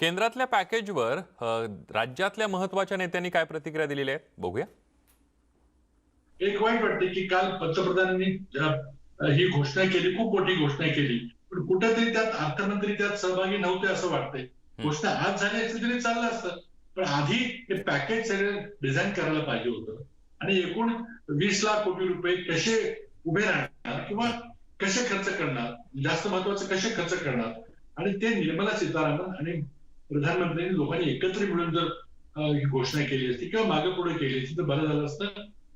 केंद्रातल्या पॅकेजवर राज्यातल्या महत्त्वाच्या नेत्यांनी काय प्रतिक्रिया दिलेली आहे? बघूया. एक वाईट वाटते की काल पंतप्रधानांनी ही घोषणा केली खूप मोठी घोषणा केली. पण कुठेतरी त्यात अर्थमंत्री त्यात सहभागी नव्हते असं वाटतंय. घोषणा आज झाली असती तरी चाललं असतं. पण आधी हे पॅकेज सगळं डिझाईन करायला पाहिजे होतं. आणि एकूण वीस लाख कोटी रुपये कसे उभे राहणार किंवा कसे खर्च करणार जास्त महत्वाचं कसे खर्च करणार आणि ते निर्मला सीतारामन आणि प्रधानमंत्र्यांनी दोघांनी एकत्र मिळून जर ही घोषणा केली असती किंवा मागे पुढे केली असती तर बरं झालं असतं.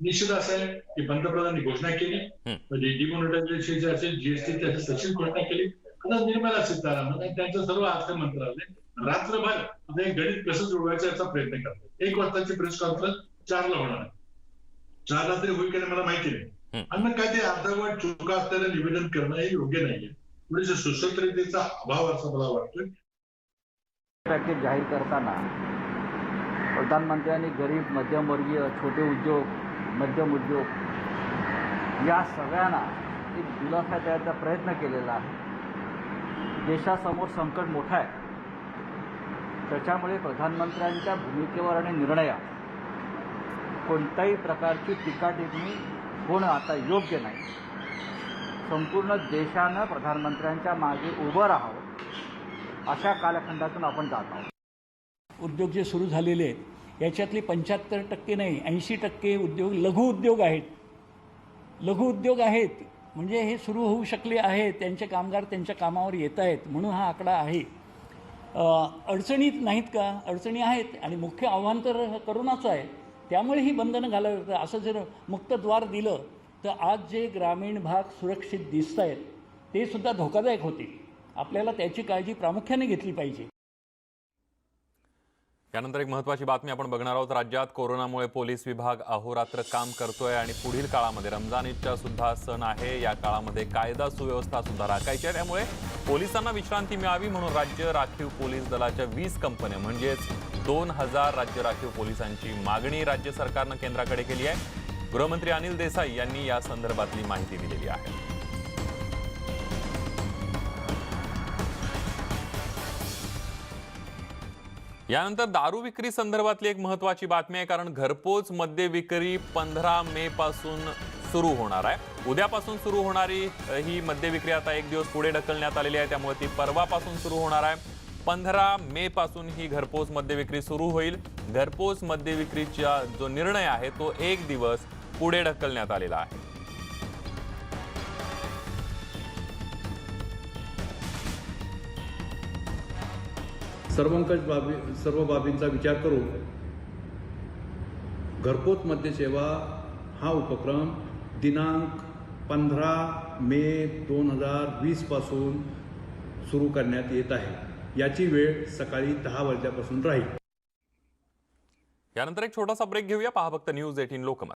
निश्चित असं आहे की पंतप्रधानांनी घोषणा केली. म्हणजे डिमोनिटायझेशन असेल जीएसटी असेल तशीच घोषणा केली. आता निर्मला सीतारामन आणि त्यांचं सर्व अर्थ मंत्रालय रात्रभर आता गणित कसं जुळवायचं याचा प्रयत्न करतात. एक वाजताची प्रेस कॉन्फरन्स चारला होणार आहे. चारला तरी होईल की मला माहिती नाही. आणि मग काय ते अर्धवट चुका असलेलं निवेदन करणं हे योग्य नाहीये. थोडीशी सुसूत्रतेचा अभाव असं मला वाटतोय. पॅकेज जाहीर करताना प्रधानमंत्र्यांनी गरीब मध्यमवर्गीय छोटे उद्योग मध्यम उद्योग या सगळ्यांना एक दिलासा द्यायचा प्रयत्न केलेला आहे. देशासमोर संकट मोठं आहे. त्याच्यामुळे प्रधानमंत्र्यांच्या भूमिकेवर आणि निर्णयात कोणत्याही प्रकारची टीका टिप्पणी होणं आता योग्य नाही. संपूर्ण देशानं प्रधानमंत्र्यांच्या मागे उभं राहावं. अशा कालखंडातून आपण जात आहोत. उद्योग जे सुरू झालेले आहेत याच्यातले पंच्याहत्तर टक्के नाही ऐंशी टक्के उद्योग लघु उद्योग आहेत. लघु उद्योग आहेत म्हणजे हे सुरू होऊ शकले आहेत त्यांचे कामगार त्यांच्या कामावर येत आहेत म्हणून हा आकडा आहे. अडचणीत नाहीत का? अडचणी आहेत आणि मुख्य आव्हान तर करोनाचं आहे. त्यामुळे ही बंधनं घालावी लागतात असं जर मुक्तद्वार दिलं तर आज जे ग्रामीण भाग सुरक्षित दिसत आहेत ते सुद्धा धोकादायक होतील. आपल्याला त्याची काळजी प्रामुख्याने घेतली पाहिजे. यानंतर एक महत्वाची बातमी आपण बघणार आहोत. राज्यात कोरोनामुळे पोलीस विभाग अहोरात्र काम करतोय आणि पुढील काळामध्ये रमजान ईदचा सुद्धा सण आहे. या काळामध्ये कायदा सुव्यवस्था सुद्धा राखायची आहे. त्यामुळे पोलिसांना विश्रांती मिळावी म्हणून राज्य राखीव पोलीस दलाच्या वीस कंपन्या म्हणजेच दोन हजार राज्य राखीव पोलिसांची मागणी राज्य सरकारनं केंद्राकडे केली आहे. गृहमंत्री अनिल देसाई यांनी या संदर्भातली माहिती दिलेली आहे. यानंतर दारू विक्री संदर्भातली एक महत्वाची बातमी आहे कारण घरपोच मद्य विक्री पंधरा मे पासून सुरू होणार आहे. उद्यापासून सुरू होणारी ही मद्य विक्री आता एक दिवस पुढे ढकलण्यात आलेली आहे त्यामुळे ती परवापासून सुरू होणार आहे. पंधरा मे पासून ही घरपोच मद्य विक्री सुरू होईल. घरपोच मद्य विक्रीचा जो निर्णय आहे तो एक दिवस पुढे ढकलण्यात आलेला आहे. सर्वंकष बाबी सर्व बाबींचा विचार करून घरपोच मद्यसेवा हा उपक्रम दिनांक पंधरा मे दोन हजार वीसपासून सुरू करण्यात येत आहे. याची वेळ सकाळी दहा वाजल्यापासून राहील. यानंतर एक छोटासा ब्रेक घेऊया. पहा फक्त न्यूज एटीन लोकमत.